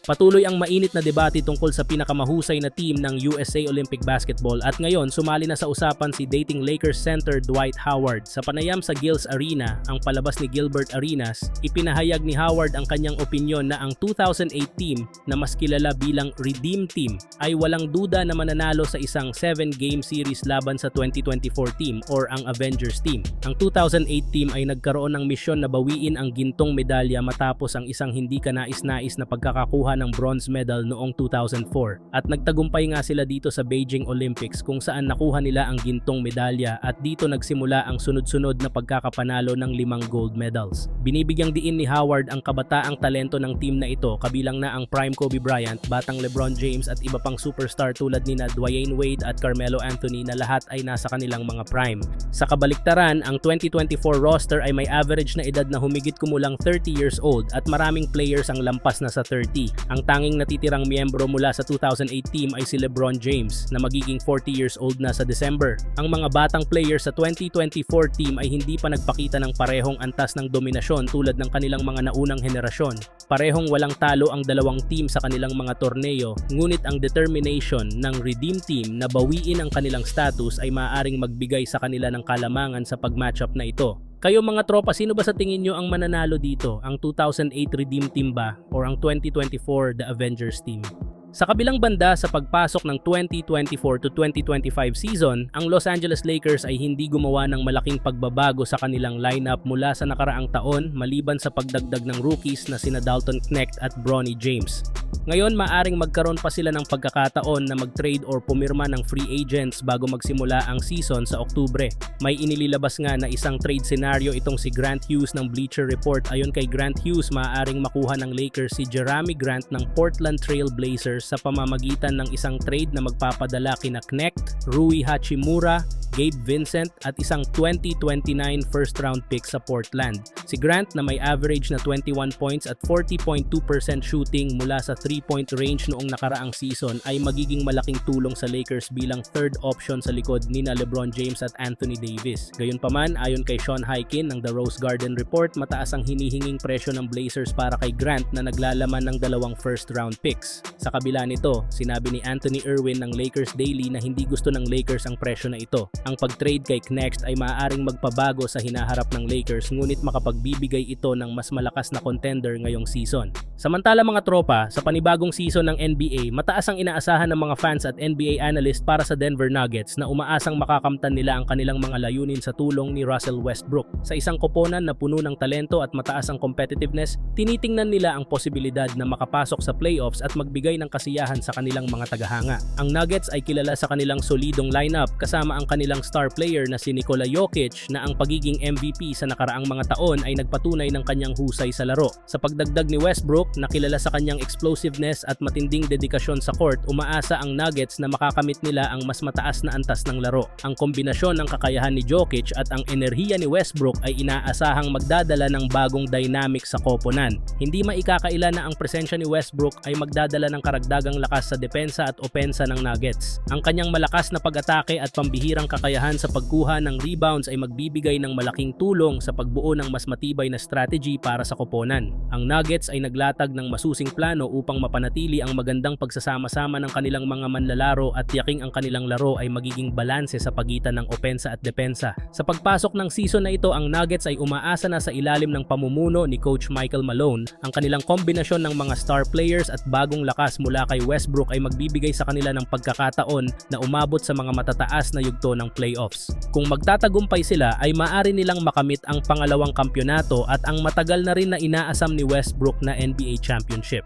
Patuloy ang mainit na debate tungkol sa pinakamahusay na team ng USA Olympic Basketball at ngayon sumali na sa usapan si dating Lakers center Dwight Howard. Sa panayam sa Gills Arena, ang palabas ni Gilbert Arenas, ipinahayag ni Howard ang kanyang opinyon na ang 2008 team na mas kilala bilang Redeem Team ay walang duda na mananalo sa isang 7-game series laban sa 2024 team or ang Avengers team. Ang 2008 team ay nagkaroon ng misyon na bawiin ang gintong medalya matapos ang isang hindi kanais-nais na pagkakakuha ng bronze medal noong 2004 at nagtagumpay nga sila dito sa Beijing Olympics kung saan nakuha nila ang gintong medalya at dito nagsimula ang sunod-sunod na pagkakapanalo ng limang gold medals. Binibigyang diin ni Howard ang kabataang talento ng team na ito kabilang na ang prime Kobe Bryant, batang LeBron James at iba pang superstar tulad ni na Dwayne Wade at Carmelo Anthony na lahat ay nasa kanilang mga prime. Sa kabaliktaran, ang 2024 roster ay may average na edad na humigit kumulang 30 years old at maraming players ang lampas na sa 30. Ang tanging natitirang miyembro mula sa 2008 team ay si LeBron James na magiging 40 years old na sa December. Ang mga batang players sa 2024 team ay hindi pa nagpakita ng parehong antas ng dominasyon tulad ng kanilang mga naunang henerasyon. Parehong walang talo ang dalawang team sa kanilang mga torneo, ngunit ang determination ng Redeem Team na bawiin ang kanilang status ay maaaring magbigay sa kanila ng kalamangan sa pag-matchup na ito. Kayo mga tropa, sino ba sa tingin nyo ang mananalo dito? Ang 2008 Redeem Team ba? Or ang 2024 The Avengers Team? Sa kabilang banda sa pagpasok ng 2024 to 2025 season, ang Los Angeles Lakers ay hindi gumawa ng malaking pagbabago sa kanilang lineup mula sa nakaraang taon maliban sa pagdagdag ng rookies na sina Dalton Knecht at Bronny James. Ngayon, maaring magkaroon pa sila ng pagkakataon na mag-trade or pumirma ng free agents bago magsimula ang season sa Oktubre. May inililabas nga na isang trade scenario itong si Grant Hughes ng Bleacher Report. Ayon kay Grant Hughes, maaaring makuha ng Lakers si Jeremy Grant ng Portland Trail Blazers sa pamamagitan ng isang trade na magpapadala kina Knecht, Rui Hachimura, Gabe Vincent at isang 2029 first round pick sa Portland. Si Grant na may average na 21 points at 40.2% shooting mula sa 3-point range noong nakaraang season ay magiging malaking tulong sa Lakers bilang third option sa likod ni na LeBron James at Anthony Davis. Gayunpaman, ayon kay Sean Highkin ng The Rose Garden Report, mataas ang hinihinging presyo ng Blazers para kay Grant na naglalaman ng dalawang first round picks. Sa kabila nito, sinabi ni Anthony Irwin ng Lakers Daily na hindi gusto ng Lakers ang presyo na ito. Ang pag-trade kay Knecht ay maaaring magpabago sa hinaharap ng Lakers ngunit makapagbibigay ito ng mas malakas na contender ngayong season. Samantala mga tropa, sa panibagong season ng NBA, mataas ang inaasahan ng mga fans at NBA analyst para sa Denver Nuggets na umaasang makakamtan nila ang kanilang mga layunin sa tulong ni Russell Westbrook. Sa isang koponan na puno ng talento at mataas ang competitiveness, tinitingnan nila ang posibilidad na makapasok sa playoffs at magbigay ng kasiyahan sa kanilang mga tagahanga. Ang Nuggets ay kilala sa kanilang solidong lineup kasama ang kanilang star player na si Nikola Jokic na ang pagiging MVP sa nakaraang mga taon ay nagpatunay ng kanyang husay sa laro. Sa pagdagdag ni Westbrook na kilala sa kanyang explosiveness at matinding dedikasyon sa court, umaasa ang Nuggets na makakamit nila ang mas mataas na antas ng laro. Ang kombinasyon ng kakayahan ni Jokic at ang enerhiya ni Westbrook ay inaasahang magdadala ng bagong dynamic sa koponan. Hindi maikakaila na ang presensya ni Westbrook ay magdadala ng karagdagang lakas sa depensa at opensa ng Nuggets. Ang kanyang malakas na pag-atake at pambihirang kakayahan sa pagkuha ng rebounds ay magbibigay ng malaking tulong sa pagbuo ng mas matibay na strategy para sa koponan. Ang Nuggets ay naglatag ng masusing plano upang mapanatili ang magandang pagsasama-sama ng kanilang mga manlalaro at tiyaking ang kanilang laro ay magiging balanse sa pagitan ng opensa at depensa. Sa pagpasok ng season na ito, ang Nuggets ay umaasa na sa ilalim ng pamumuno ni Coach Michael Malone. Ang kanilang kombinasyon ng mga star players at bagong lakas mula kay Westbrook ay magbibigay sa kanila ng pagkakataon na umabot sa mga matataas na yugto ng playoffs. Kung magtatagumpay sila ay maaari nilang makamit ang pangalawang kampyonato at ang matagal na rin na inaasam ni Westbrook na NBA championship.